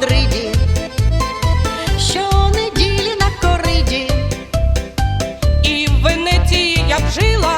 Мадриді, щонеділі на кориді, і в Венеції я б жила.